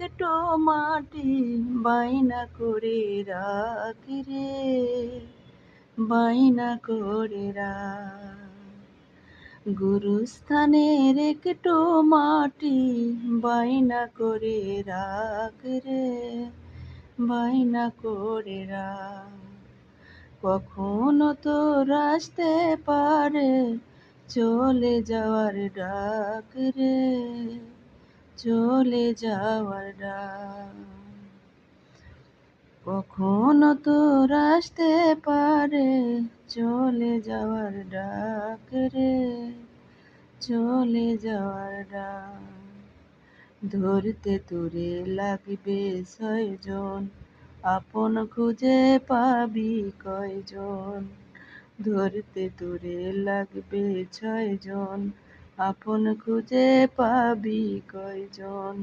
একটু মাটি বাইনা করে রাখ রে বাইনা করে রাখ। গুরুস্থানের একটু মাটি বাইনা করে রাখ রে বাইনা করে কখনো তো রাস্তে পারে চলে যাওয়ার ডাক রে। চলে যাওয়ার ডাক কখনো তো রাস্তে পারে, চলে যাওয়ার ডাক রে, চলে যাওয়ার ডাক। ধরতে তোরে লাগবে ছয়জন, আপন খুঁজে পাবি কয়জন? ধরতে তোরে লাগবে ছয়জন আপন খুঁজে পাবি কয়জন?